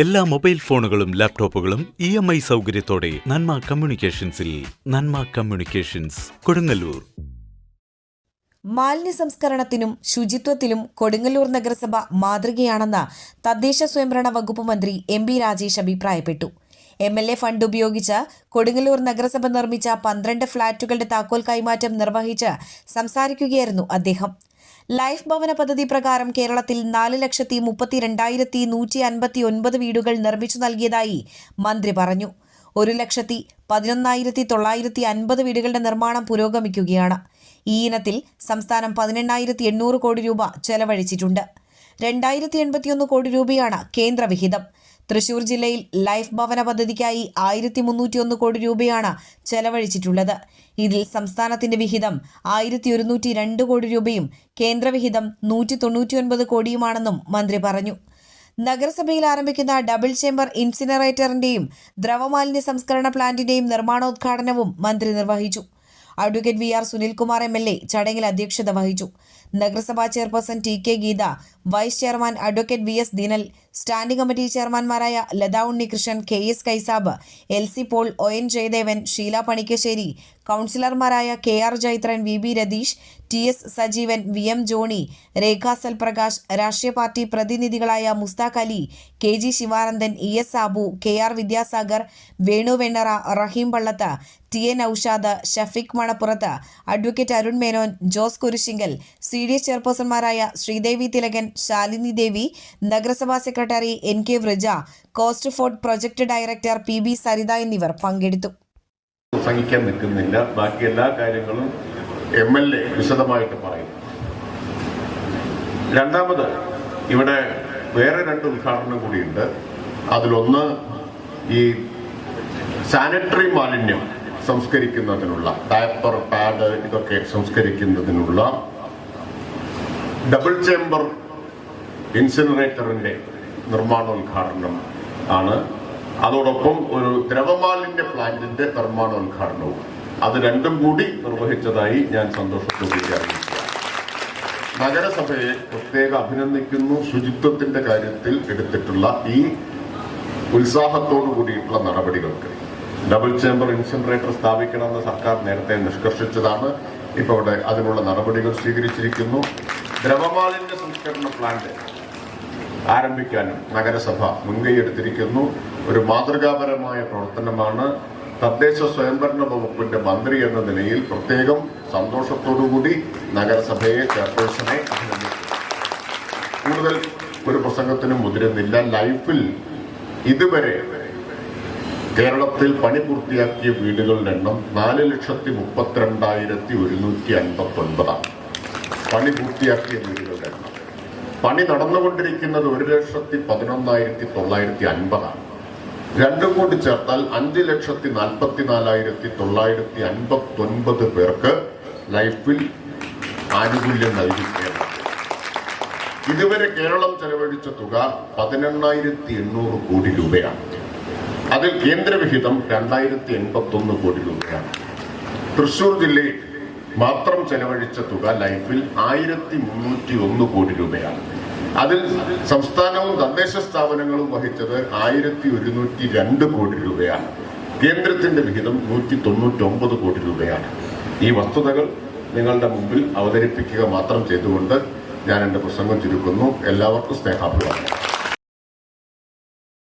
എല്ലാ മൊബൈൽ ഫോണുകളും ലാപ്ടോപ്പുകളും ഇ എം ഐ സൗകര്യത്തോടെ നന്മ കമ്മ്യൂണിക്കേഷൻസിൽ നന്മ കമ്മ്യൂണിക്കേഷൻസ് കൊടുങ്ങല്ലൂർ. മാലിന്യ സംസ്കരണത്തിനും ശുചിത്വത്തിലും കൊടുങ്ങല്ലൂർ നഗരസഭ മാതൃകയാണെന്ന് തദ്ദേശ സ്വയംഭരണ വകുപ്പ് മന്ത്രി എം ബി രാജേഷ് അഭിപ്രായപ്പെട്ടു. എം എൽ എ ഫണ്ട് ഉപയോഗിച്ച് കൊടുങ്ങല്ലൂർ നഗരസഭ നിർമ്മിച്ച പന്ത്രണ്ട് ഫ്ളാറ്റുകളുടെ താക്കോൽ കൈമാറ്റം നിർവഹിച്ച് സംസാരിക്കുകയായിരുന്നു അദ്ദേഹം. ലൈഫ് ഭവന പദ്ധതി പ്രകാരം കേരളത്തിൽ നാല് ലക്ഷത്തി മുപ്പത്തി രണ്ടായിരത്തി നൂറ്റി അൻപത്തി ഒൻപത് വീടുകൾ നിർമ്മിച്ചു നൽകിയതായി മന്ത്രി പറഞ്ഞു. ഒരു ലക്ഷത്തി പതിനൊന്നായിരത്തി തൊള്ളായിരത്തി അൻപത് വീടുകളുടെ നിർമ്മാണം പുരോഗമിക്കുകയാണ്. ഈ ഇനത്തിൽ സംസ്ഥാനം പതിനെണ്ണായിരത്തി എണ്ണൂറ് കോടി രൂപ ചെലവഴിച്ചിട്ടുണ്ട്. രണ്ടായിരത്തി എൺപത്തിയൊന്ന് കോടി രൂപയാണ് കേന്ദ്ര വിഹിതം തൃശൂർ ജില്ലയിൽ ലൈഫ് ഭവന പദ്ധതിക്കായി ആയിരത്തി മുന്നൂറ്റിയൊന്ന് കോടി രൂപയാണ് ചെലവഴിച്ചിട്ടുള്ളത്. ഇതിൽ സംസ്ഥാനത്തിന്റെ വിഹിതം ആയിരത്തി ഒരുന്നൂറ്റി രണ്ട് കോടി രൂപയും കേന്ദ്രവിഹിതം നൂറ്റി തൊണ്ണൂറ്റിയൊൻപത് കോടിയുമാണെന്നും മന്ത്രി പറഞ്ഞു. നഗരസഭയിൽ ആരംഭിക്കുന്ന ഡബിൾ ചേംബർ ഇൻസിനറേറ്ററിന്റെയും ദ്രവമാലിന്യ സംസ്കരണ പ്ലാന്റിന്റെയും നിർമ്മാണോദ്ഘാടനവും മന്ത്രി നിർവഹിച്ചു. Advocate V R Sunilkumar M L A ചടങ്ങിൽ അധ്യക്ഷത വഹിച്ചു. നഗരസഭാ chairperson T K Geetha vice chairman advocate V S Dinal standing committee ചെയർമാൻമാരായ Latha Unnikrishnan K S Kaisab L C Paul O N Jayadevan Sheela Panikkassery കൗൺസിലർമാരായ K R Jaithran V B Ratheesh T S Sajeevan V M Johny Rekha Salprakash രാഷ്ട്രീയ party പ്രതിനിധികളായ Musthaq Ali K G Sivanandan E S Sabu K R Vidyasagar Venu Vennara Raheem Pallath T N Aushad Shafeeq Manappurath advocate Arun Menon Jose Kurisinkal C D S ചെയർപേഴ്സൺമാരായ Sreedevi Thilakan Shalini Devi നഗരസഭാ secretary N K Vraja coast ford project director P B Saritha എന്നിവർ പങ്കെടുത്തു. പ്രസംഗിക്കാൻ നിൽക്കുന്നില്ല. ബാക്കി എല്ലാ കാര്യങ്ങളും M L A വിശദമായിട്ട് പറയും. രണ്ടാമത് ഇവിടെ വേറെ രണ്ട് ഉദ്ഘാടനം കൂടിയുണ്ട്. അതിലൊന്ന് ഈ സാനിറ്ററി മാലിന്യം സംസ്കരിക്കുന്നതിനുള്ള ഡയപ്പർ പാഡ് ഇതൊക്കെ സംസ്കരിക്കുന്നതിനുള്ള ഡബിൾ ചേംബർ ഇൻസിനറേറ്ററിന്റെ നിർമ്മാണോദ്ഘാടനം ആണ്. അതോടൊപ്പം ഒരു ദ്രവമാലിന്യ പ്ലാന്റിന്റെ നിർമ്മാണോദ്ഘാടനവും. അത് രണ്ടും കൂടി നിർവഹിച്ചതായി ഞാൻ സന്തോഷത്തോടെ അറിയിക്കുകയാണ്. നഗരസഭയെ പ്രത്യേക അഭിനന്ദിക്കുന്നു. ശുചിത്വത്തിന്റെ കാര്യത്തിൽ എടുത്തിട്ടുള്ള ഈ ഉത്സാഹത്തോടു കൂടിയിട്ടുള്ള നടപടികൾക്ക്. ഡബിൾ ചേംബർ ഇൻസെൻട്രേറ്റർ സ്ഥാപിക്കണമെന്ന് സർക്കാർ നേരത്തെ നിഷ്കർഷിച്ചതാണ്. ഇപ്പോൾ ഇവിടെ അതിനുള്ള നടപടികൾ സ്വീകരിച്ചിരിക്കുന്നു. ദ്രവമാലിന്യ സംസ്കരണ പ്ലാന്റ് ആരംഭിക്കാനും നഗരസഭ മുൻകൈയെടുത്തിരിക്കുന്നു. ഒരു മാതൃകാപരമായ പ്രവർത്തനമാണ് തദ്ദേശ സ്വയംഭരണ വകുപ്പിന്റെ മന്ത്രി എന്ന നിലയിൽ പ്രത്യേകം സന്തോഷത്തോടുകൂടി നഗരസഭയെ ചെയർപേഴ്സണെ അഭിനന്ദിക്കുന്നു. കൂടുതൽ ഒരു പ്രസംഗത്തിനും മുതിരുന്നില്ല. ലൈഫിൽ ഇതുവരെ കേരളത്തിൽ പണി പൂർത്തിയാക്കിയ വീടുകളുടെ എണ്ണം നാല് ലക്ഷത്തി മുപ്പത്തിരണ്ടായിരത്തി ഒരുന്നൂറ്റി അൻപത്തി ഒൻപതാണ് പണി പൂർത്തിയാക്കിയ എണ്ണം പണി നടന്നുകൊണ്ടിരിക്കുന്നത് ഒരു ലക്ഷത്തി പതിനൊന്നായിരത്തി തൊള്ളായിരത്തി അൻപതാണ്. രണ്ടും കൂടി ചേർത്താൽ അഞ്ച് ലക്ഷത്തി നാൽപ്പത്തി നാലായിരത്തി തൊള്ളായിരത്തി അൻപത്തി ഒൻപത് പേർക്ക് ലൈഫിൽ ആനുകൂല്യം നൽകി ഇതുവരെ കേരളം ചെലവഴിച്ച തുക പതിനെണ്ണായിരത്തി എണ്ണൂറ് കോടി രൂപയാണ്. അതിൽ കേന്ദ്രവിഹിതം രണ്ടായിരത്തി എൺപത്തി ഒന്ന് കോടി രൂപയാണ്. തൃശൂർ ജില്ലയിൽ മാത്രം ചെലവഴിച്ച തുക ലൈഫിൽ ആയിരത്തി മുന്നൂറ്റി ഒന്ന് കോടി രൂപയാണ്. അതിൽ സംസ്ഥാനവും തദ്ദേശ സ്ഥാപനങ്ങളും വഹിച്ചത് ആയിരത്തി ഒരുന്നൂറ്റി രണ്ട് കോടി രൂപയാണ്. കേന്ദ്രത്തിന്റെ വിഹിതം നൂറ്റി തൊണ്ണൂറ്റി ഒമ്പത് കോടി രൂപയാണ്. ഈ വസ്തുതകൾ നിങ്ങളുടെ മുമ്പിൽ അവതരിപ്പിക്കുക മാത്രം ചെയ്തുകൊണ്ട് ഞാൻ എന്റെ പ്രസംഗം ചുരുക്കുന്നു. എല്ലാവർക്കും സ്നേഹാഭിവാദം